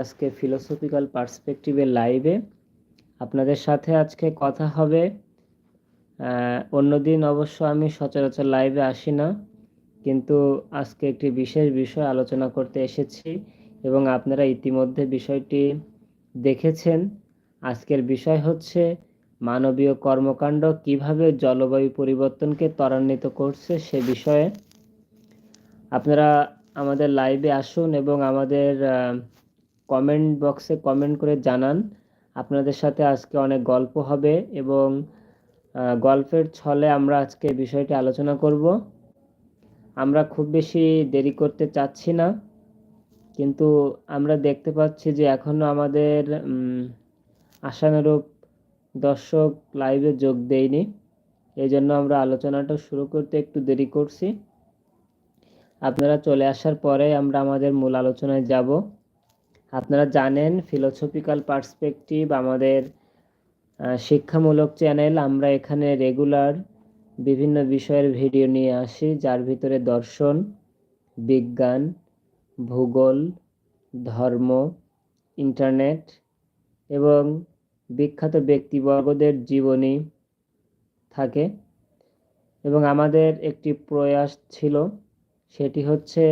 আজকে ফিলোসফিক্যাল পার্সপেক্টিভের লাইভে আপনাদের সাথে আজকে কথা হবে অন্যদিন অবশ্য আমি সচরাচর লাইভে আসি না, কিন্তু আজকে একটি বিশেষ বিষয় আলোচনা করতে এসেছি এবং আপনারা ইতিমধ্যে বিষয়টি দেখেছেন। আজকের বিষয় হচ্ছে মানবীয় কর্মকাণ্ড কীভাবে জলবায়ু পরিবর্তনকে ত্বরান্বিত করছে সে বিষয়ে। আপনারা আমাদের লাইভে আসুন এবং আমাদের কমেন্ট বক্সে কমেন্ট করে জানান। আপনাদের সাথে আজকে অনেক গল্প হবে এবং গল্পের ছলে আমরা আজকে বিষয়টি আলোচনা করব। আমরা খুব বেশি দেরি করতে চাচ্ছি না, কিন্তু আমরা দেখতে পাচ্ছি যে এখনও আমাদের আশানুরূপ দর্শক লাইভে যোগ দেয়নি। এই জন্য আমরা আলোচনাটা শুরু করতে একটু দেরি করছি। আপনারা চলে আসার পরে আমরা আমাদের মূল আলোচনায় যাব। আপনারা জানেন ফিলোসফিক্যাল পার্সপেক্টিভ আমাদের শিক্ষামূলক চ্যানেল আমরা এখানে রেগুলার বিভিন্ন বিষয়ের ভিডিও নিয়ে আসি, যার ভিতরে দর্শন, বিজ্ঞান, ভূগোল, ধর্ম ইন্টারনেট এবং বিখ্যাত ব্যক্তিবর্গদের জীবনী থাকে। এবং আমাদের একটি প্রয়াস ছিল, সেটি হচ্ছে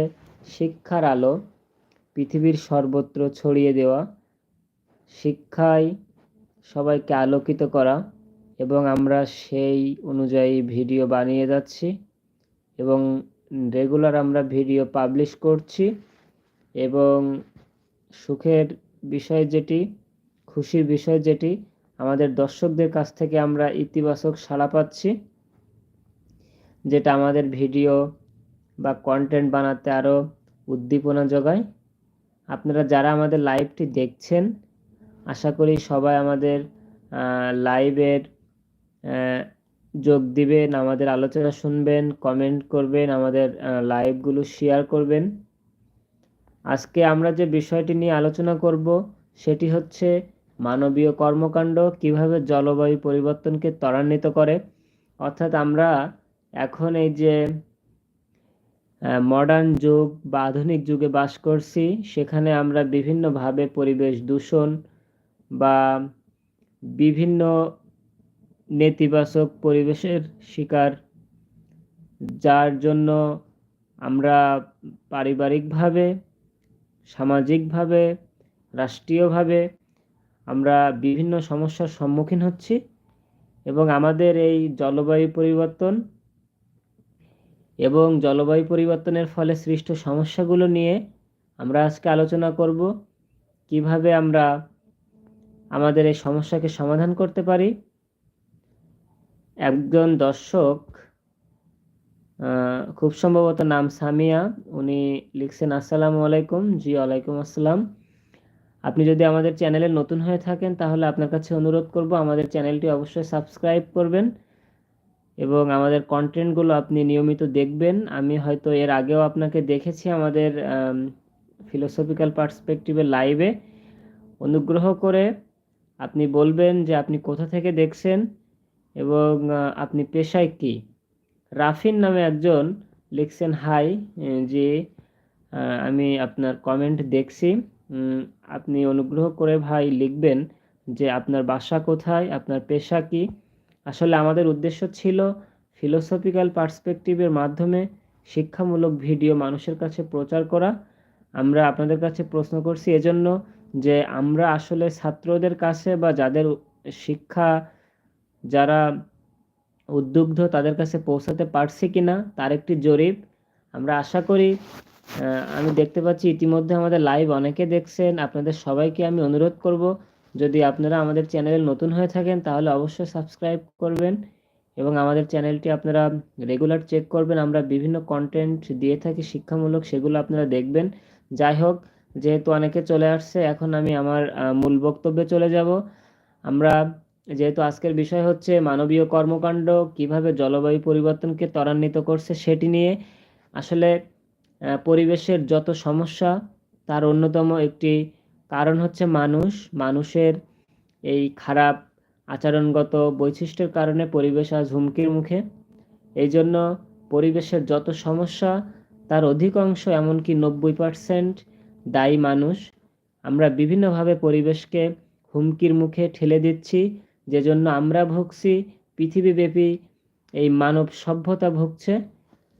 শিক্ষার আলো। পৃথিবীর সর্বত্র ছড়িয়ে দেওয়া, শিক্ষায় সবাইকে আলোকিত করা এবং আমরা সেই অনুযায়ী ভিডিও বানিয়ে যাচ্ছি এবং রেগুলার আমরা ভিডিও পাবলিশ করছি এবং সুখের বিষয় যেটি, খুশির বিষয় যেটি, আমাদের দর্শকদের কাছ থেকে আমরা ইতিবাচক সাড়া পাচ্ছি, যেটা আমাদের ভিডিও বা কন্টেন্ট বানাতে আরও উদ্দীপনা যোগায়। আপনারা যারা আমাদের লাইভটি দেখছেন, আশা করি সবাই আমাদের লাইভের যোগ দিবেন, আমাদের আলোচনা শুনবেন কমেন্ট করবেন, আমাদের লাইভগুলো শেয়ার করবেন। আজকে আমরা যে বিষয়টি নিয়ে আলোচনা করব, সেটি হচ্ছে মানবীয় কর্মকাণ্ড কীভাবে জলবায়ু পরিবর্তনকে ত্বরান্বিত করে। অর্থাৎ আমরা এখন এই যে মডার্ন যুগ বা আধুনিক যুগে বাস করছি। সেখানে আমরা বিভিন্নভাবে পরিবেশ দূষণ বা বিভিন্ন নেতিবাচক পরিবেশের শিকার, যার জন্য আমরা পারিবারিকভাবে, সামাজিকভাবে, রাষ্ট্রীয়ভাবে আমরা বিভিন্ন সমস্যার সম্মুখীন হচ্ছি এবং আমাদের এই জলবায়ু পরিবর্তন এবং জলবায়ু পরিবর্তনের ফলে সৃষ্ট সমস্যাগুলো নিয়ে আমরা আজকে আলোচনা করব। কীভাবে আমরা আমাদের এই সমস্যাকে সমাধান করতে পারি? একজন দর্শক খুব সম্ভবত নাম সামিয়া। উনি লিখছেন, আসসালামু আলাইকুম। জি, ওয়ালাইকুম আসসালাম। আপনি যদি আমাদের চ্যানেলে নতুন হয়ে থাকেন, তাহলে আপনার কাছে অনুরোধ করব, আমাদের চ্যানেলটি অবশ্যই সাবস্ক্রাইব করবেন। এবং আমাদের কন্টেন্টগুলো আপনি নিয়মিত দেখবেন। আমি হয়তো এর আগেও আপনাকে দেখেছি আমাদের ফিলোসফিক্যাল পার্সপেক্টিভের লাইভে অনুগ্রহ করে আপনি বলবেন যে আপনি কোথা থেকে দেখছেন এবং আপনি পেশায় কি? রাফিন নামে একজন লিখছেন, হাই যে আমি আপনার কমেন্ট দেখছি। আপনি অনুগ্রহ করে ভাই লিখবেন যে, আপনার বাসা কোথায়? আপনার পেশা কি? আসলে আমাদের উদ্দেশ্য ছিল ফিলোসফিক্যাল পার্সপেক্টিভের মাধ্যমে শিক্ষামূলক ভিডিও মানুষের কাছে প্রচার করা। আমরা আপনাদের কাছে প্রশ্ন করছি এজন্য যে আমরা আসলে ছাত্রদের কাছে বা যাদের শিক্ষা যারা উদ্যুগ্ধ তাদের কাছে পৌঁছাতে পারছি কি না তার একটি জরিপ। আমরা আশা করি আমি দেখতে পাচ্ছি ইতিমধ্যে আমাদের লাইভ অনেকে দেখছেন। আপনাদের সবাইকে আমি অনুরোধ করব যদি আপনারা আমাদের চ্যানেলে নতুন হয়ে থাকেন, তাহলে অবশ্যই সাবস্ক্রাইব করবেন এবং আমাদের চ্যানেলটি আপনারা রেগুলার চেক করবেন। আমরা বিভিন্ন কন্টেন্ট দিয়ে থাকি, শিক্ষামূলক, সেগুলো আপনারা দেখবেন। যাই হোক, যেহেতু অনেকে চলে আসছে, এখন আমি আমার মূল বক্তব্যে চলে যাব। আমরা যেহেতু আজকের বিষয় হচ্ছে মানবীয় কর্মকাণ্ড, কীভাবে জলবায়ু পরিবর্তনকে ত্বরান্বিত করছে সেটি নিয়ে। আসলে পরিবেশের যত সমস্যা, তার অন্যতম একটি কারণ হচ্ছে মানুষ, মানুষের এই খারাপ আচরণগত বৈশিষ্ট্যের কারণে পরিবেশ আজ হুমকির মুখে। এই জন্য পরিবেশের যত সমস্যা, তার অধিকাংশ এমনকি নব্বই পারসেন্ট দায়ী মানুষ। আমরা বিভিন্নভাবে পরিবেশকে হুমকির মুখে ঠেলে দিচ্ছি যে জন্য আমরা ভুগছি, পৃথিবীব্যাপী এই মানব সভ্যতা ভুগছে,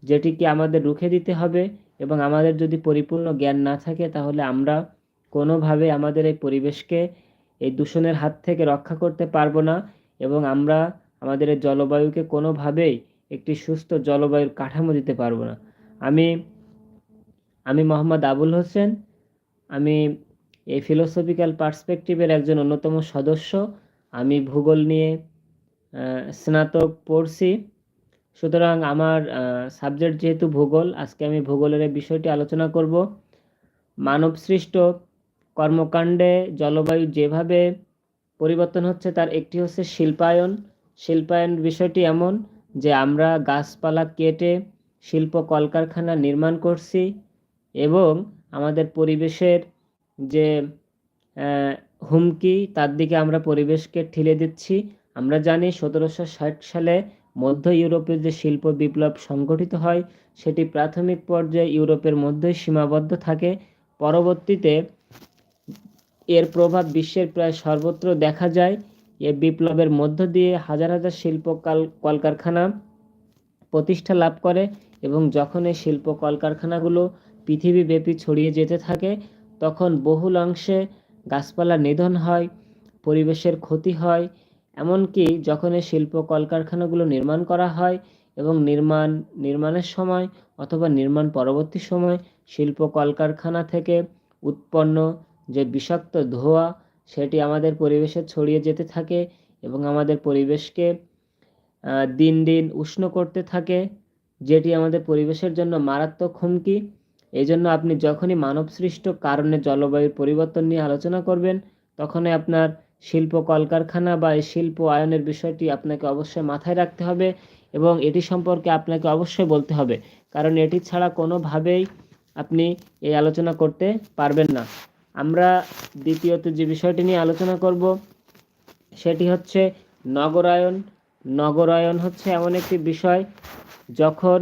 যেটিকে আমাদের রুখে দিতে হবে এবং আমাদের যদি পরিপূর্ণ জ্ঞান না থাকে, তাহলে আমরা কোনোভাবে আমাদের এই পরিবেশকে এই দূষণের হাত থেকে রক্ষা করতে পারব না এবং আমরা আমাদের এই জলবায়ুকে কোনোভাবেই একটি সুস্থ জলবায়ুর কাঠামো দিতে পারব না। আমি আমি মোহাম্মদ আবুল হোসেন, আমি এই ফিলোসফিক্যাল পার্সপেক্টিভের একজন অন্যতম সদস্য। আমি ভূগোল নিয়ে স্নাতক পড়ছি। সুতরাং আমার সাবজেক্ট যেহেতু ভূগোল, আজকে আমি ভূগোলের এই বিষয়টি আলোচনা করব। মানবসৃষ্ট কর্মকাণ্ডে জলবায়ু যেভাবে পরিবর্তন হচ্ছে, তার একটি হচ্ছে শিল্পায়ন। শিল্পায়ন বিষয়টি এমন যে আমরা গাছপালা কেটে শিল্প কলকারখানা নির্মাণ করছি এবং আমাদের পরিবেশের যে হুমকি, তার দিকে আমরা পরিবেশকে ঠেলে দিচ্ছি। আমরা জানি সতেরোশো ষাট সালে মধ্য ইউরোপে যে শিল্প বিপ্লব সংগঠিত হয়, সেটি প্রাথমিক পর্যায়ে ইউরোপের মধ্যেই সীমাবদ্ধ থাকে। পরবর্তীতে এর প্রভাব বিশ্বের প্রায় সর্বত্র দেখা যায়। এ বিপ্লবের মধ্য দিয়ে হাজার হাজার শিল্প কাল, কলকারখানা প্রতিষ্ঠা লাভ করে এবং যখন এই শিল্প কলকারখানাগুলো পৃথিবীব্যাপী ছড়িয়ে যেতে থাকে, তখন বহুল অংশে গাছপালা নিধন হয়, পরিবেশের ক্ষতি হয়। এমনকি যখন এই শিল্প কলকারখানাগুলো নির্মাণ করা হয় এবং নির্মাণ, নির্মাণের সময় অথবা নির্মাণ পরবর্তী সময় শিল্প কলকারখানা থেকে উৎপন্ন যে বিষাক্ত ধোঁয়া, সেটি আমাদের পরিবেশে ছড়িয়ে যেতে থাকে এবং আমাদের পরিবেশকে দিন দিন উষ্ণ করতে থাকে, যেটি আমাদের পরিবেশের জন্য মারাত্মক হুমকি। এই জন্য আপনি যখনই মানবসৃষ্ট কারণে জলবায়ুর পরিবর্তন নিয়ে আলোচনা করবেন, তখনই আপনার শিল্প কলকারখানা বা এই শিল্প আয়নের বিষয়টি আপনাকে অবশ্যই মাথায় রাখতে হবে এবং এটি সম্পর্কে আপনাকে অবশ্যই বলতে হবে। কারণ এটি ছাড়া কোনোভাবেই আপনি এই আলোচনা করতে পারবেন না। আমরা দ্বিতীয়ত যে বিষয়টি নিয়ে আলোচনা করব, সেটি হচ্ছে নগরায়ন নগরায়ন হচ্ছে এমন একটি বিষয় যখন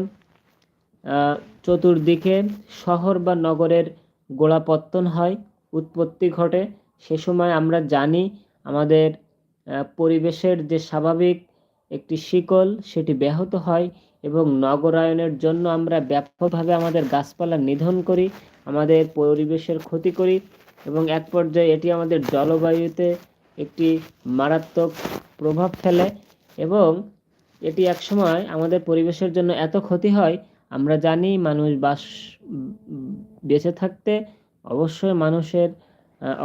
চতুর্দিকে শহর বা নগরের গোড়াপত্তন হয়, উৎপত্তি ঘটে। সে সময় আমরা জানি আমাদের পরিবেশের যে স্বাভাবিক একটি শিকল, সেটি ব্যাহত হয় এবং নগরায়নের জন্য আমরা ব্যাপকভাবে আমাদের গাছপালা নিধন করি, আমাদের পরিবেশের ক্ষতি করি। এবং এক পর্যায়ে এটি আমাদের জলবায়ুতে একটি মারাত্মক প্রভাব ফেলে এবং এটি একসময় আমাদের পরিবেশের জন্য এত ক্ষতি হয়, আমরা জানি মানুষ বাস, বেঁচে থাকতে অবশ্যই মানুষের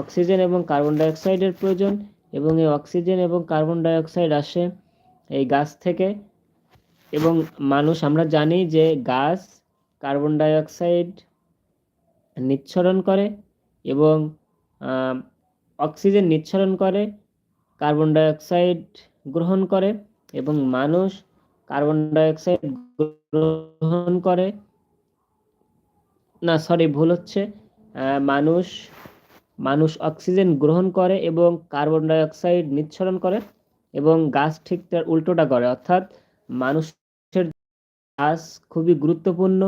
অক্সিজেন এবং কার্বন ডাইঅক্সাইডের প্রয়োজন এবং এই অক্সিজেন এবং কার্বন ডাইঅক্সাইড আসে এই গাছ থেকে এবং মানুষ, আমরা জানি যে গাছ কার্বন ডাইঅক্সাইড নিঃসরণ করে এবং অক্সিজেন নিঃসরণ করে, কার্বন ডাইঅক্সাইড গ্রহণ করে এবং মানুষ কার্বন ডাইঅক্সাইড গ্রহণ করে। না, সরি, ভুল হচ্ছে। মানুষ মানুষ অক্সিজেন গ্রহণ করে এবং কার্বন ডাইঅক্সাইড নিঃসরণ করে এবং গাছ ঠিক তার উল্টোটা করে। অর্থাৎ মানুষের গাছ খুবই গুরুত্বপূর্ণ।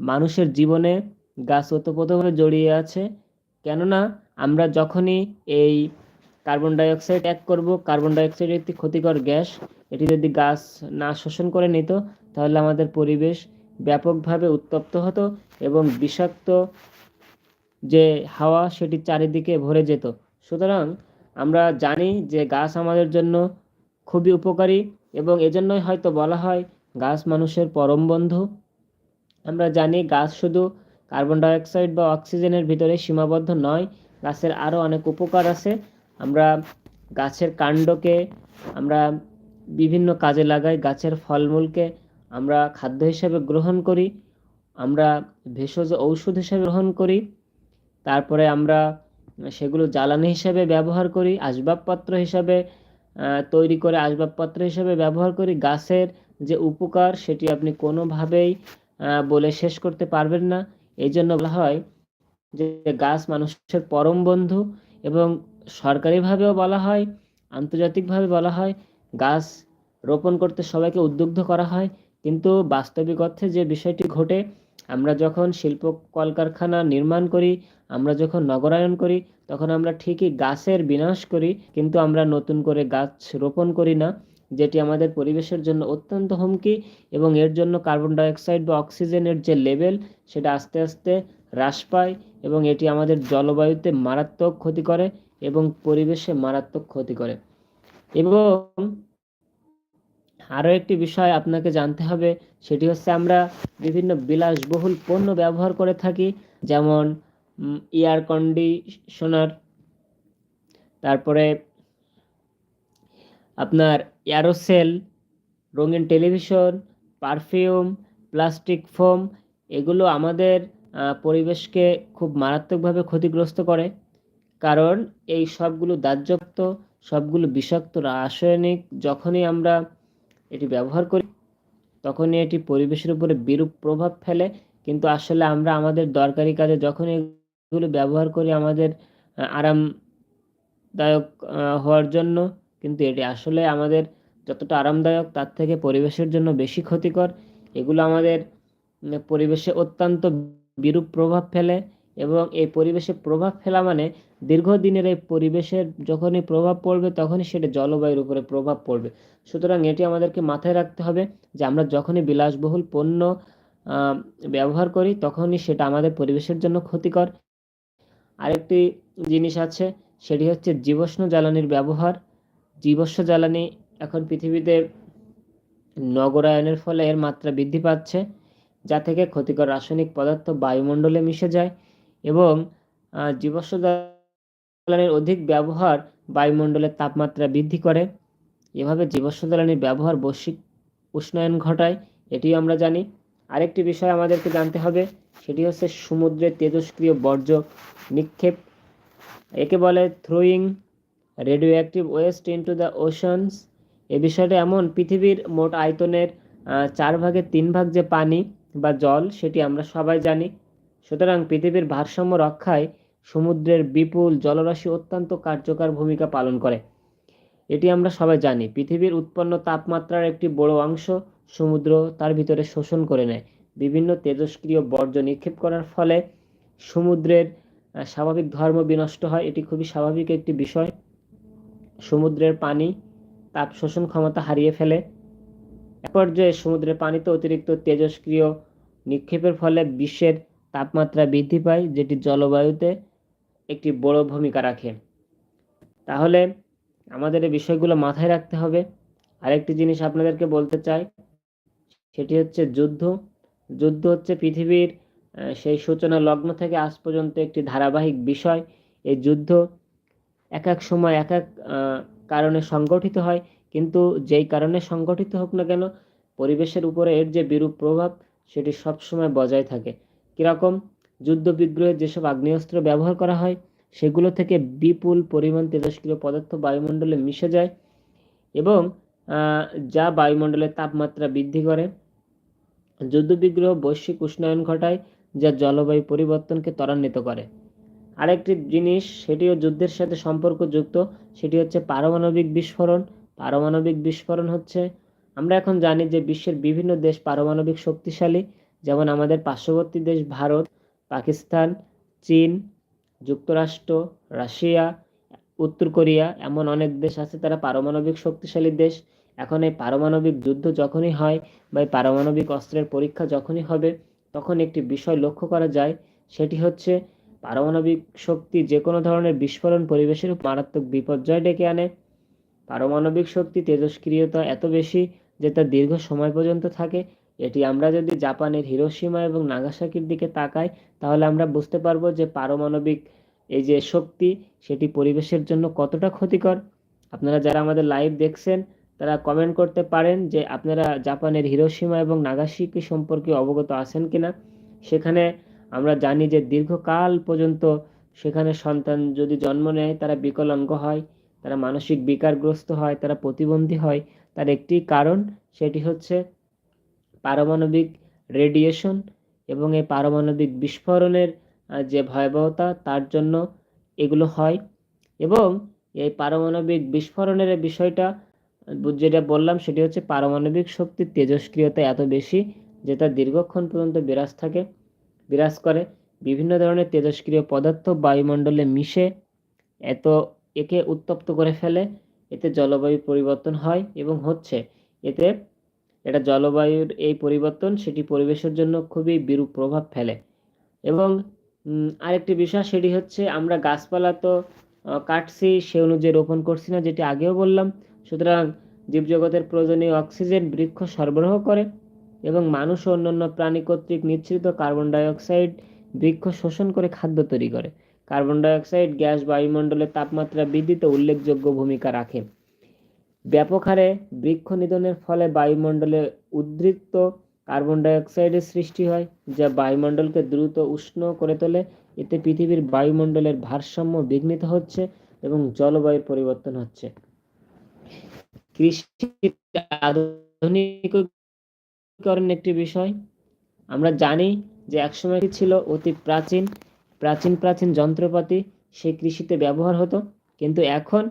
মানুষের জীবনে গাছ ওতপ্রোতভাবে জড়িয়ে আছে। কেননা আমরা যখনই এই কার্বন ডাইঅক্সাইড ত্যাগ করব কার্বন ডাইঅক্সাইড একটি ক্ষতিকর গ্যাস, এটি যদি গাছ না শোষণ করে নিত, তাহলে আমাদের পরিবেশ ব্যাপকভাবে উত্তপ্ত হতো এবং বিষাক্ত যে হাওয়া সেটি চারিদিকে ভরে যেত। সুতরাং আমরা জানি যে গাছ আমাদের জন্য খুবই উপকারী এবং এজন্যই হয়তো বলা হয় গাছ মানুষের পরম বন্ধু। আমরা জানি গাছ শুধু কার্বন ডাইঅক্সাইড বা অক্সিজেনের ভিতরে সীমাবদ্ধ নয়। গাছের আরও অনেক উপকার আছে। আমরা গাছের কাণ্ডকে আমরা বিভিন্ন কাজে লাগাই। গাছের ফলমূলকে আমরা খাদ্য হিসেবে গ্রহণ করি। আমরা ভেষজ ঔষধ হিসেবে গ্রহণ করি। তারপরে আমরা সেগুলো জ্বালানি হিসেবে ব্যবহার করি। আসবাবপত্র হিসাবে তৈরি করে আসবাবপত্র হিসেবে ব্যবহার করি। গাছের যে উপকার, সেটি আপনি কোনোভাবেই বলে শেষ করতে পারবেন না। এই জন্য বলা হয় যে গাছ মানুষের পরম বন্ধু এবং সরকারিভাবেও বলা হয়, আন্তর্জাতিকভাবে বলা হয়, গাছ রোপণ করতে সবাইকে উদ্বুদ্ধ করা হয়। কিন্তু বাস্তবিক অর্থে যে বিষয়টি ঘটে, আমরা যখন শিল্প কলকারখানা নির্মাণ করি, আমরা যখন নগরায়ন করি, তখন আমরা ঠিকই গাছের বিনাশ করি, কিন্তু আমরা নতুন করে গাছ রোপণ করি না। যেটি আমাদের পরিবেশের জন্য অত্যন্ত হুমকি এবং এর জন্য কার্বন ডাইঅক্সাইড বা অক্সিজেনের যে লেভেল সেটা আস্তে আস্তে হ্রাস পায় এবং এটি আমাদের জলবায়ুতে মারাত্মক ক্ষতি করে এবং পরিবেশে মারাত্মক ক্ষতি করে। এবং আরও একটি বিষয় আপনাকে জানতে হবে, সেটি হচ্ছে আমরা বিভিন্ন বিলাসবহুল পণ্য ব্যবহার করে থাকি, যেমন এয়ার কন্ডিশনার তারপরে আপনার এয়ারোসেল রঙিন টেলিভিশন, পারফিউম, প্লাস্টিক ফোম, এগুলো আমাদের পরিবেশকে খুব মারাত্মকভাবে ক্ষতিগ্রস্ত করে। কারণ এই সবগুলো দাহ্যক্ত সবগুলো বিষাক্ত রাসায়নিক, যখনই আমরা এটি ব্যবহার করি, তখনই এটি পরিবেশের উপরে বিরূপ প্রভাব ফেলে। কিন্তু আসলে আমরা আমাদের দরকারি কাজে যখন এগুলো ব্যবহার করি আমাদের আরামদায়ক হওয়ার জন্য কিন্তু এটি আসলে আমাদের যতটা আরামদায়ক, তার থেকে পরিবেশের জন্য বেশি ক্ষতিকর। এগুলো আমাদের পরিবেশে অত্যন্ত বিরূপ প্রভাব ফেলে এবং এই পরিবেশে প্রভাব ফেলা মানে দীর্ঘদিনের এই পরিবেশের যখনই প্রভাব পড়বে তখনই সেটা জলবায়ুর উপরে প্রভাব পড়বে। সুতরাং এটি আমাদেরকে মাথায় রাখতে হবে যে আমরা যখনই বিলাসবহুল পণ্য ব্যবহার করি তখনই সেটা আমাদের পরিবেশের জন্য ক্ষতিকর। আরেকটি জিনিস আছে, সেটি হচ্ছে জীবাশ্ম জ্বালানির ব্যবহার। জীবাশ্ম জ্বালানি এখন পৃথিবীতে নগরায়নের ফলে এর মাত্রা বৃদ্ধি পাচ্ছে, যা থেকে ক্ষতিকর রাসায়নিক পদার্থ বায়ুমণ্ডলে মিশে যায় এবং জীবাশ্ম জ্বালানির অধিক ব্যবহার বায়ুমণ্ডলের তাপমাত্রা বৃদ্ধি করে। এভাবে জীবাশ্ম জ্বালানির ব্যবহার বৈশ্বিক উষ্ণায়ন ঘটায়, এটিও আমরা জানি। আরেকটি বিষয় আমাদেরকে জানতে হবে, সেটি হচ্ছে সমুদ্রের তেজস্ক্রিয় বর্জ্য নিক্ষেপ। একে বলে throwing radioactive waste into the oceans এ বিষয়টা এমন, পৃথিবীর মোট আয়তনের চার ভাগের তিন ভাগ যে পানি বা জল, সেটি আমরা সবাই জানি। সুতরাং পৃথিবীর ভারসাম্য রক্ষায় সমুদ্রের বিপুল জলরাশি অত্যন্ত কার্যকর ভূমিকা পালন করে। এটি আমরা সবাই জানি, পৃথিবীর উৎপন্ন তাপমাত্রার একটি বড় অংশ সমুদ্র তার ভিতরে শোষণ করে নেয়। বিভিন্ন তেজস্ক্রিয় বর্জ্য নিক্ষেপ করার ফলে সমুদ্রের স্বাভাবিক ধর্ম বিনষ্ট হয়। এটি খুবই স্বাভাবিক একটি বিষয়। সমুদ্রের পানি তাপ শোষণ ক্ষমতা হারিয়ে ফেলে। এক পর্যায়ে সমুদ্রের পানিতে অতিরিক্ত তেজস্ক্রিয় নিক্ষেপের ফলে বিশ্বের তাপমাত্রা বৃদ্ধি পায়, যেটি জলবায়ুতে একটি বড় ভূমিকা রাখে। তাহলে আমাদের এই বিষয়গুলো মাথায় রাখতে হবে। আরেকটি জিনিস আপনাদেরকে বলতে চাই, সেটি হচ্ছে যুদ্ধ। যুদ্ধ হচ্ছে পৃথিবীর সেই সূচনা লগ্ন থেকে আজ পর্যন্ত একটি ধারাবাহিক বিষয়। এই যুদ্ধ এক এক সময়, এক এক কারণে সংগঠিত হয়। কিন্তু যেই কারণে সংগঠিত হোক না কেন, পরিবেশের উপরে এর যে বিরূপ প্রভাব, সেটি সবসময় বজায় থাকে। কীরকম? যুদ্ধ বিগ্রহে যেসব আগ্নেয়াস্ত্র ব্যবহার করা হয়, সেগুলো থেকে বিপুল পরিমাণ তেজস্ক্রিয় পদার্থ বায়ুমণ্ডলে মিশে যায় এবং যা বায়ুমণ্ডলের তাপমাত্রা বৃদ্ধি করে। যুদ্ধ বিগ্রহ বৈশ্বিক উষ্ণায়ন ঘটায়, যা জলবায়ু পরিবর্তনকে ত্বরান্বিত করে। আরেকটি জিনিস, সেটিও যুদ্ধের সাথে সম্পর্কযুক্ত, সেটি হচ্ছে পারমাণবিক বিস্ফোরণ। পারমাণবিক বিস্ফোরণ হচ্ছে, আমরা এখন জানি যে বিশ্বের বিভিন্ন দেশ পারমাণবিক শক্তিশালী, যেমন আমাদের পার্শ্ববর্তী দেশ ভারত, পাকিস্তান, চীন, যুক্তরাষ্ট্র, রাশিয়া, উত্তর কোরিয়া, এমন অনেক দেশ আছে তারা পারমাণবিক শক্তিশালী দেশ। এখন এই পারমাণবিক যুদ্ধ যখনই হয় বা এই পারমাণবিক অস্ত্রের পরীক্ষা যখনই হবে, তখন একটি বিষয় লক্ষ্য করা যায়, সেটি হচ্ছে পারমাণবিক শক্তি যে কোনো ধরনের বিস্ফোরণ পরিবেশের মারাত্মক বিপর্যয় ডেকে আনে। পারমাণবিক শক্তি তেজস্ক্রিয়তা এত বেশি যে তা দীর্ঘ সময় পর্যন্ত থাকে। এটি আমরা যদি জাপানের হিরোসীমা এবং নাগাসাকির দিকে তাকাই, তাহলে আমরা বুঝতে পারব যে পারমাণবিক এই যে শক্তি, সেটি পরিবেশের জন্য কতটা ক্ষতিকর। আপনারা যারা আমাদের লাইভ দেখছেন, তারা কমেন্ট করতে পারেন যে আপনারা জাপানের হিরোসীমা এবং নাগাসাকি সম্পর্কে অবগত আছেন কিনা। সেখানে আমরা জানি যে দীর্ঘকাল পর্যন্ত সেখানে সন্তান যদি জন্ম নেয়, তারা বিকলাঙ্গ হয়, তারা মানসিক বিকারগ্রস্ত হয়, তারা প্রতিবন্ধী হয়। তার একটি কারণ সেটি হচ্ছে পারমাণবিক রেডিয়েশন এবং এই পারমাণবিক বিস্ফোরণের যে ভয়াবহতা, তার জন্য এগুলো হয়। এবং এই পারমাণবিক বিস্ফোরণের বিষয়টা, যেটা বললাম সেটি হচ্ছে পারমাণবিক শক্তির তেজস্ক্রিয়তা এত বেশি যেটা দীর্ঘক্ষণ পর্যন্ত বিরাজ থাকে। বিরাজ করে। বিভিন্ন ধরনের তেজস্ক্রিয় পদার্থ বায়ুমণ্ডলে মিশে এত, একে উত্তপ্ত করে ফেলে। এতে জলবায়ু পরিবর্তন হয় এবং হচ্ছে এতে এটা জলবায়ুর এই পরিবর্তন সেটি পরিবেশের জন্য খুবই বিরূপ প্রভাব ফেলে। এবং আরেকটি বিষয় সেটি হচ্ছে আমরা গাছপালা তো কাটছি, সে অনুযায়ী রোপণ করছি না, যেটি আগেও বললাম। সুতরাং জীবজগতের প্রয়োজনীয় অক্সিজেন বৃক্ষ সরবরাহ করে। এবং মানুষ ও অন্যান্য প্রাণী কর্তৃক নিঃসৃত কার্বন ডাইঅক্সাইড বৃক্ষ শোষণ করে খাদ্য তৈরি করে। কার্বন ডাইঅক্সাইড গ্যাস বায়ুমণ্ডলের তাপমাত্রা বৃদ্ধিতে উল্লেখযোগ্য ভূমিকা রাখে। ব্যাপক হারে বৃক্ষ নিধনের ফলে বায়ুমণ্ডলে উদ্বৃত্ত কার্বন ডাইঅক্সাইডের সৃষ্টি হয়, যা বায়ুমণ্ডলকে দ্রুত উষ্ণ করে তোলে। এতে পৃথিবীর বায়ুমণ্ডলের ভারসাম্য বিঘ্নিত হচ্ছে এবং জলবায়ুর পরিবর্তন হচ্ছে। কৃষি আধুনিকীকরণ একটি বিষয়। আমরা জানি যে একসময় ছিল অতি প্রাচীন প্রাচীন প্রাচীন যন্ত্রপাতি সেই কৃষিতে ব্যবহার হতো। কিন্তু এখন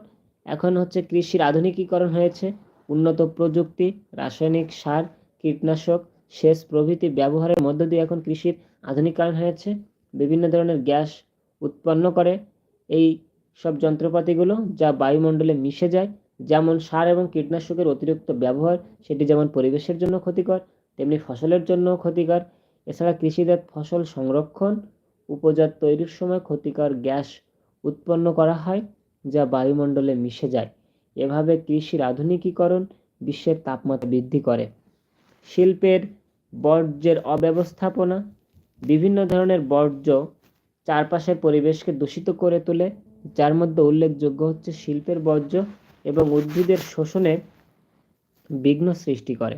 এখন হচ্ছে কৃষির আধুনিকীকরণ হয়েছে। উন্নত প্রযুক্তি, রাসায়নিক সার, কীটনাশক, সেচ প্রভৃতি ব্যবহারের মধ্য দিয়ে এখন কৃষির আধুনিকায়ন হয়েছে। বিভিন্ন ধরনের গ্যাস উৎপন্ন করে। এই সব যন্ত্রপাতিগুলো যা বায়ুমণ্ডলে মিশে যায় যেমন সার এবং কীটনাশকের অতিরিক্ত ব্যবহার, সেটি যেমন পরিবেশের জন্য ক্ষতিকর, তেমনি ফসলের জন্য ক্ষতিকর। এছাড়া কৃষিজাত ফসল সংরক্ষণ, উপজাত তৈরির সময় ক্ষতিকর গ্যাস উৎপন্ন করা হয়, যা বায়ুমণ্ডলে মিশে যায়। এভাবে কৃষির আধুনিকীকরণ বিশ্বের তাপমাত্রা বৃদ্ধি করে। শিল্পের বর্জ্যের অব্যবস্থাপনা, বিভিন্ন ধরনের বর্জ্য চারপাশের পরিবেশকে দূষিত করে তোলে, যার মধ্যে উল্লেখযোগ্য হচ্ছে শিল্পের বর্জ্য এবং উদ্ভিদের শোষণে বিঘ্ন সৃষ্টি করে।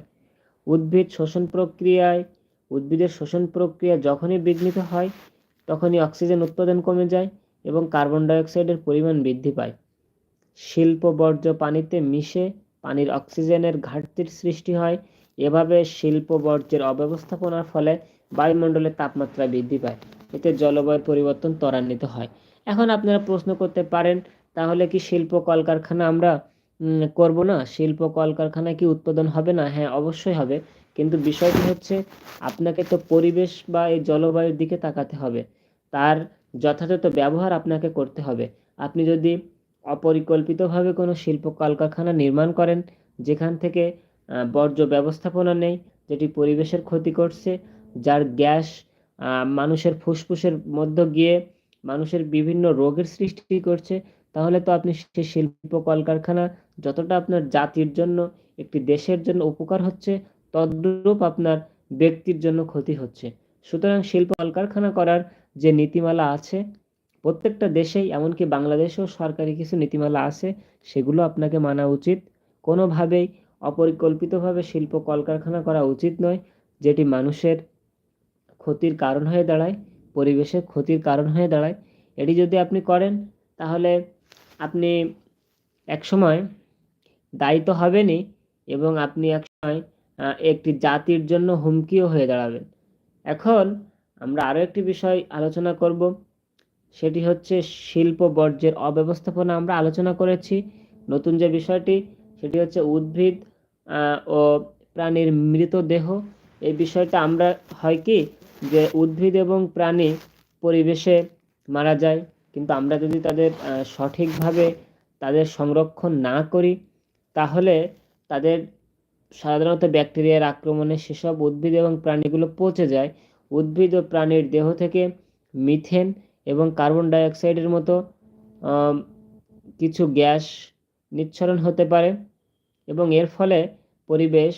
উদ্ভিদ শোষণ প্রক্রিয়ায়, উদ্ভিদের শোষণ প্রক্রিয়া যখনই বিঘ্নিত হয়, তখনই অক্সিজেন উৎপাদন কমে যায় এবং কার্বন ডাইঅক্সাইডের পরিমাণ বৃদ্ধি পায়। শিল্প বর্জ্য পানিতে মিশে পানির অক্সিজেনের ঘাটতির সৃষ্টি হয়। এভাবে শিল্প বর্জ্যের অব্যবস্থাপনার ফলে বায়ুমণ্ডলের তাপমাত্রা বৃদ্ধি পায়। এতে জলবায়ুর পরিবর্তন ত্বরান্বিত হয়। এখন আপনারা প্রশ্ন করতে পারেন তাহলে কি শিল্প কলকারখানা আমরা করব না? শিল্প কলকারখানায় কি উৎপাদন হবে না? হ্যাঁ অবশ্যই হবে। কিন্তু বিষয়টি হচ্ছে, আপনাকে তো পরিবেশ বা এই জলবায়ুর দিকে তাকাতে হবে। তার যথাযথ ব্যবহার আপনাকে করতে হবে। আপনি যদি অপরিকল্পিতভাবে কোনো শিল্প কলকারখানা নির্মাণ করেন, যেখান থেকে বর্জ্য ব্যবস্থাপনা নেই, যেটি পরিবেশের ক্ষতি করছে, যার গ্যাস মানুষের ফুসফুসের মধ্য গিয়ে মানুষের বিভিন্ন রোগের সৃষ্টি করছে তাহলে তো আপনি সে শিল্প কলকারখানা যতটা আপনার জাতির জন্য একটি দেশের জন্য উপকার হচ্ছে, তদ্রূপ আপনার ব্যক্তির জন্য ক্ষতি হচ্ছে। সুতরাং শিল্প কলকারখানা করার যে নীতিমালা আছে, প্রত্যেকটা দেশেই এমনকি বাংলাদেশেও সরকারি কিছু নীতিমালা আছে, সেগুলো আপনাকে মানা উচিত। কোনোভাবেই অপরিকল্পিতভাবে শিল্প কলকারখানা করা উচিত নয়, যেটি মানুষের ক্ষতির কারণ হয়ে দাঁড়ায়, পরিবেশের ক্ষতির কারণ হয়ে দাঁড়ায়। এটি যদি আপনি করেন, তাহলে আপনি একসময় দায়িত্ব হবেনই এবং আপনি একসময় একটি জাতির জন্য হুমকিও হয়ে দাঁড়াবেন। এখন আমরা আরও একটি বিষয় আলোচনা করব। সেটি হচ্ছে শিল্প বর্জ্যের অব্যবস্থাপনা আমরা আলোচনা করেছি। নতুন যে বিষয়টি, সেটি হচ্ছে উদ্ভিদ ও প্রাণীর মৃতদেহ এই বিষয়টা আমরা হয় কি যে উদ্ভিদ এবং প্রাণী পরিবেশে মারা যায়। কিন্তু আমরা যদি তাদের সঠিকভাবে তাদের সংরক্ষণ না করি, তাহলে তাদের সাধারণত ব্যাকটেরিয়ার আক্রমণে সেসব উদ্ভিদ এবং প্রাণীগুলো পচে যায়। উদ্ভিদ ও প্রাণীর দেহ থেকে মিথেন এবং কার্বন ডাইঅক্সাইডের মতো কিছু গ্যাস নিঃসরণ হতে পারে এবং এর ফলে পরিবেশ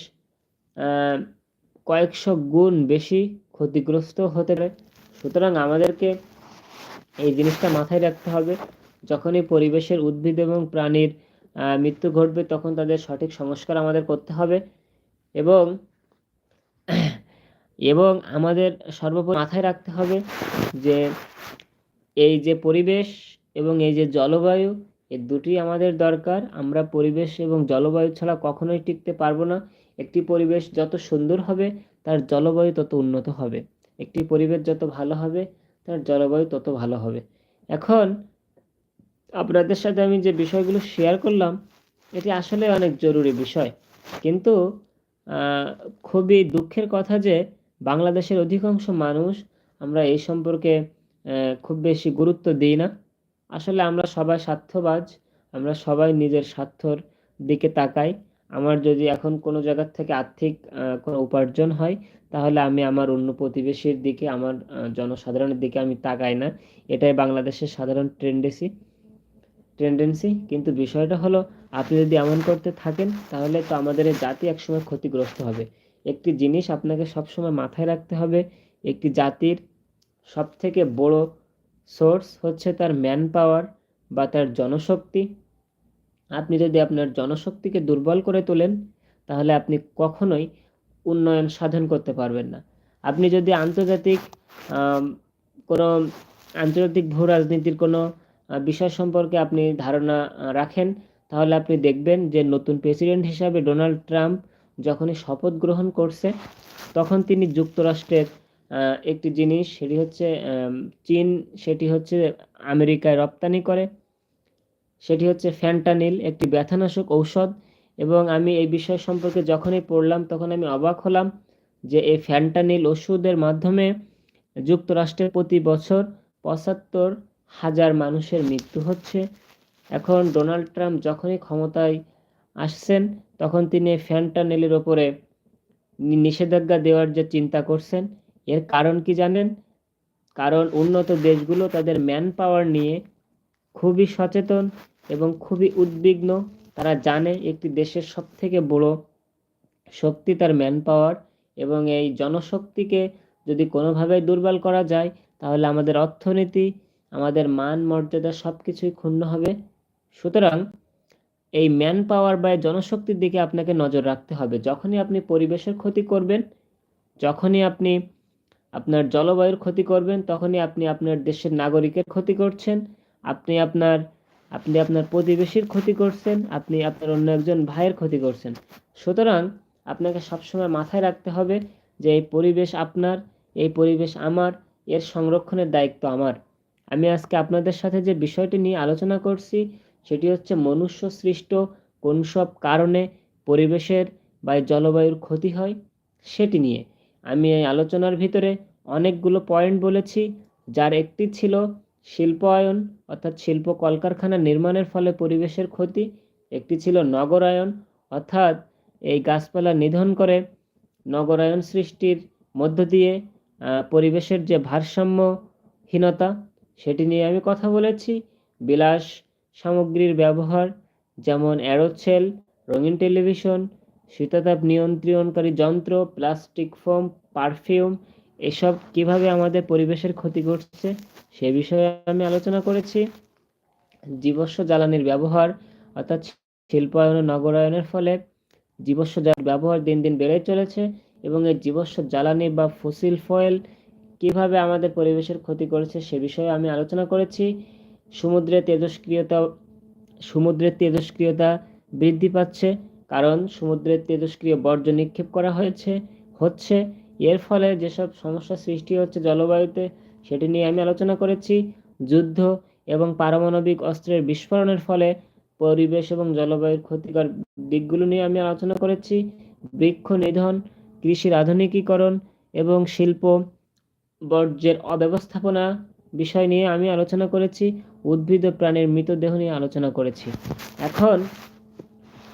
কয়েকশো গুণ বেশি ক্ষতিগ্রস্ত হতে পারে। সুতরাং আমাদেরকে এই জিনিসটা মাথায় রাখতে হবে। যখনই পরিবেশের উদ্ভিদ এবং প্রাণীর মৃত্যু ঘটবে, তখন তাদের সঠিক সংস্কার আমাদের করতে হবে। এবং এবং আমাদের সর্বোপরি মাথায় রাখতে হবে যে, এই যে পরিবেশ এবং এই যে জলবায়ু এই দুটি আমাদের দরকার। আমরা পরিবেশ এবং জলবায়ু ছাড়া কখনোই টিকতে পারব না। একটি পরিবেশ যত সুন্দর হবে, তার জলবায়ু তত উন্নত হবে। একটি পরিবেশ যত ভালো হবে তার জলবায়ু তত ভালো হবে। এখন আপনাদের সাথে আমি যে বিষয়গুলো শেয়ার করলাম, এটি আসলে অনেক জরুরি বিষয়। কিন্তু খুবই দুঃখের কথা যে বাংলাদেশের অধিকাংশ মানুষ আমরা এই সম্পর্কে খুব বেশি গুরুত্ব দিই না। আসলে আমরা সবাই স্বার্থবাজ, আমরা সবাই নিজের স্বার্থর দিকে তাকাই। আমার যদি এখন কোনো জায়গার থেকে আর্থিক কোনো উপার্জন হয়, তাহলে আমি আমার অন্য প্রতিবেশীর দিকে, আমার জনসাধারণের দিকে আমি তাকাই না। এটাই বাংলাদেশের সাধারণ ট্রেন্ডেসি টেন্ডেন্সি কিন্তু বিষয়টা হলো, আপনি যদি এমন করতে থাকেন, তাহলে তো আমাদের জাতি একসময় ক্ষতিগ্রস্ত হবে। একটি জিনিস আপনাকে সবসময় মাথায় রাখতে হবে, একটি জাতির সবথেকে বড় সোর্স হচ্ছে তার ম্যান পাওয়ার বা তার জনশক্তি। আপনি যদি আপনার জনশক্তিকে দুর্বল করে তোলেন, তাহলে আপনি কখনোই উন্নয়ন সাধন করতে পারবেন না। আপনি যদি আন্তর্জাতিক কোনো আন্তর্জাতিক ভূ রাজনীতির কোনো বিষয় সম্পর্কে আপনি ধারণা রাখেন, তাহলে আপনি দেখবেন যে নতুন প্রেসিডেন্ট হিসাবে ডোনাল্ড ট্রাম্প যখনই শপথ গ্রহণ করছে, তখন তিনি যুক্তরাষ্ট্রের একটি জিনিস, সেটি হচ্ছে চীন, সেটি হচ্ছে আমেরিকায় রপ্তানি করে। সেটি হচ্ছে ফ্যান্টানিল, একটি ব্যথানাশক ঔষধ। এবং আমি এই বিষয় সম্পর্কে যখনই পড়লাম, তখন আমি অবাক হলাম যে এই ফ্যান্টানিল ওষুধের মাধ্যমে যুক্তরাষ্ট্রের প্রতি বছর পঁচাত্তর হাজার মানুষের মৃত্যু হচ্ছে। এখন ডোনাল্ড ট্রাম্প যখনই ক্ষমতায় আসছেন, তখন তিনি ফ্যান্টানিলের ওপরে নিষেধাজ্ঞা দেওয়ার যে চিন্তা করছেন, এর কারণ কি জানেন? কারণ উন্নত দেশগুলো তাদের ম্যান পাওয়ার নিয়ে খুবই সচেতন এবং খুবই উদ্বিগ্ন। তারা জানে একটি দেশের সবথেকে বড় শক্তি তার ম্যান পাওয়ার এবং এই জনশক্তিকে যদি কোনোভাবে দুর্বল করা যায়, তাহলে আমাদের অর্থনীতি, আমাদের মান মর্যাদা সব কিছুই ক্ষুণ্ণ হবে। সুতরাং এই ম্যান পাওয়ার বা জনশক্তির দিকে আপনাকে নজর রাখতে হবে। যখনই আপনি পরিবেশের ক্ষতি করবেন, যখনই আপনি আপনার জলবায়ুর ক্ষতি করবেন, তখনই আপনি আপনার দেশের নাগরিকের ক্ষতি করছেন। আপনি আপনার আপনি আপনার প্রতিবেশীর ক্ষতি করছেন, আপনি আপনার অন্য একজন ভাইয়ের ক্ষতি করছেন। সুতরাং আপনাকে সবসময় মাথায় রাখতে হবে যে এই পরিবেশ আপনার, এই পরিবেশ আমার, এর সংরক্ষণের দায়িত্ব আমার। আমি আজকে আপনাদের সাথে যে বিষয়টি নিয়ে আলোচনা করছি, সেটি হচ্ছে মনুষ্য সৃষ্ট কোন সব কারণে পরিবেশের বা জলবায়ুর ক্ষতি হয়, সেটি নিয়ে। আমি এই আলোচনার ভিতরে অনেকগুলো পয়েন্ট বলেছি, যার একটি ছিল শিল্পায়ন, অর্থাৎ শিল্প কলকারখানা নির্মাণের ফলে পরিবেশের ক্ষতি, একটি ছিল নগরায়ন, অর্থাৎ এই গাছপালা নিধন করে নগরায়ন সৃষ্টির মধ্য দিয়ে পরিবেশের যে ভারসাম্যহীনতা, সেটি নিয়ে আমি কথা বলেছি। বিলাস সামগ্রীর ব্যবহার, যেমন অ্যারোসেল রঙিন টেলিভিশন, শীতাতাপ নিয়ন্ত্রণকারী যন্ত্র, প্লাস্টিক ফোম, পারফিউম এসব কীভাবে আমাদের পরিবেশের ক্ষতি করছে সে বিষয়ে আমি আলোচনা করেছি। জীবাশ্ম জ্বালানির ব্যবহার, অর্থাৎ শিল্পায়ন ও নগরায়নের ফলে জ্বালানির ব্যবহার দিন দিন বেড়ে চলেছে এবং এই জীবাশ্ম জ্বালানি বা ফসিল ফয়েল কীভাবে আমাদের পরিবেশের ক্ষতি করেছে সে বিষয়ে আমি আলোচনা করেছি। সমুদ্রের তেজস্ক্রিয়তা সমুদ্রের তেজস্ক্রিয়তা বৃদ্ধি পাচ্ছে, কারণ সমুদ্রের তেজস্ক্রিয় বর্জ্য নিক্ষেপ করা হয়েছে, হচ্ছে। এর ফলে যেসব সমস্যা সৃষ্টি হচ্ছে জলবায়ুতে, সেটি নিয়ে আমি আলোচনা করেছি। যুদ্ধ এবং পারমাণবিক অস্ত্রের বিস্ফোরণের ফলে পরিবেশ এবং জলবায়ুর ক্ষতিকর দিকগুলো নিয়ে আমি আলোচনা করেছি। বৃক্ষ নিধন, কৃষির আধুনিকীকরণ এবং শিল্প বর্জ্যের অব্যবস্থাপনা বিষয় নিয়ে আমি আলোচনা করেছি। উদ্ভিদ ও প্রাণীর মৃতদেহ নিয়ে আলোচনা করেছি। এখন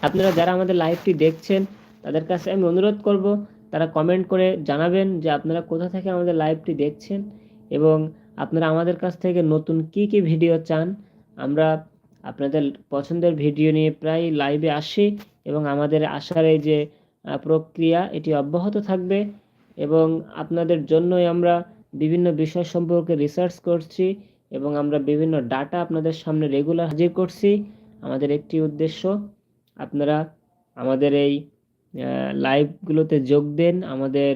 আপনারা যারা আমাদের লাইভটি দেখছেন, তাদের কাছে আমি অনুরোধ করব তারা কমেন্ট করে জানাবেন যে আপনারা কোথা থেকে আমাদের লাইভটি দেখছেন এবং আপনারা আমাদের কাছ থেকে নতুন কি কি ভিডিও চান। আমরা আপনাদের পছন্দের ভিডিও নিয়ে প্রায় লাইভে আসি এবং আমাদের আসার এই যে প্রক্রিয়া, এটি অব্যাহত থাকবে এবং আপনাদের জন্যই আমরা বিভিন্ন বিষয় সম্পর্কে রিসার্চ করছি এবং আমরা বিভিন্ন ডাটা আপনাদের সামনে রেগুলার হাজির করছি। আমাদের একটি উদ্দেশ্য, আপনারা আমাদের এই লাইভগুলোতে যোগ দেন। আমাদের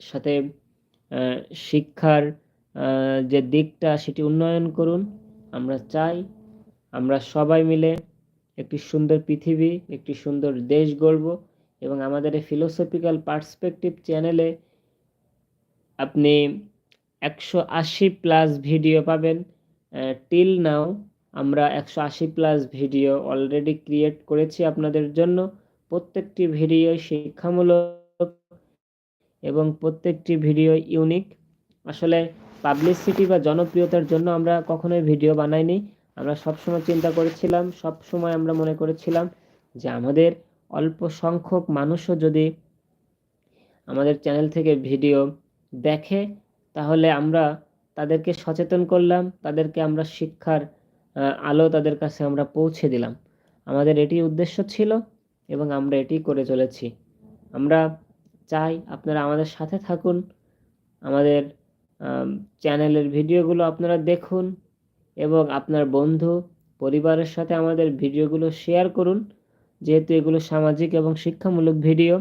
সাথে শিক্ষার যে দিকটা সেটি উন্নয়ন করুন। আমরা চাই আমরা সবাই মিলে একটি সুন্দর পৃথিবী, একটি সুন্দর দেশ গড়ব এবং আমাদের এই ফিলোসফিক্যাল পার্সপেক্টিভ চ্যানেলে আপনি একশো আশি প্লাস ভিডিও পাবেন। টিল নাও আমরা একশো আশি প্লাস ভিডিও অলরেডি ক্রিয়েট করেছি আপনাদের জন্য। প্রত্যেকটি ভিডিও শিক্ষামূলক এবং প্রত্যেকটি ভিডিও ইউনিক আসলে পাবলিসিটি বা জনপ্রিয়তার জন্য আমরা কখনোই ভিডিও বানাইনি। আমরা সবসময় চিন্তা করেছিলাম সব সময় আমরা মনে করেছিলাম যে আমাদের অল্প সংখ্যক মানুষও যদি আমাদের চ্যানেল থেকে ভিডিও দেখে, তাহলে আমরা তাদেরকে সচেতন করলাম, তাদেরকে আমরা শিক্ষার আলো তাদের কাছে আমরা পৌঁছে দিলাম। আমাদের এটি উদ্দেশ্য ছিল এবং আমরা এটি করে চলেছি। আমরা চাই আপনারা আমাদের সাথে থাকুন। আমাদের চ্যানেলের ভিডিওগুলো আপনারা দেখুন এবং আপনার বন্ধু, পরিবারের সাথে আমাদের ভিডিওগুলো শেয়ার করুন। যেহেতু এগুলো সামাজিক এবং শিক্ষামূলক ভিডিও,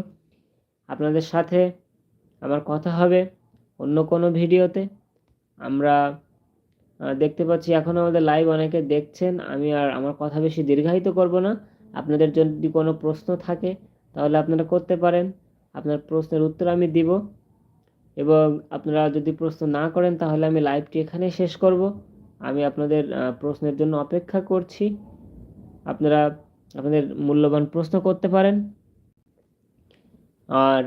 আপনাদের সাথে আমার কথা হবে অন্য কোনো ভিডিওতে। আমরা দেখতে পাচ্ছি এখন আমাদের লাইভ অনেকে দেখছেন। আমি আর আমার কথা বেশি দীর্ঘায়িত করব না। আপনাদের যদি কোনো প্রশ্ন থাকে, তাহলে আপনারা করতে পারেন। আপনার প্রশ্নের উত্তর আমি দিব। এবং আপনারা যদি প্রশ্ন না করেন, তাহলে আমি লাইভটি এখানে শেষ করব। আমি আপনাদের প্রশ্নের জন্য অপেক্ষা করছি। আপনারা আপনাদের মূল্যবান প্রশ্ন করতে পারেন। আর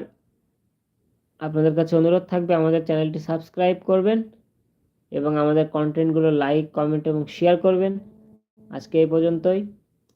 আপনাদের কাছে অনুরোধ থাকবে, আমাদের চ্যানেলটি সাবস্ক্রাইব করবেন এবং আমাদের কন্টেন্টগুলো লাইক কমেন্ট এবং শেয়ার করবেন। আজকে এই পর্যন্তই।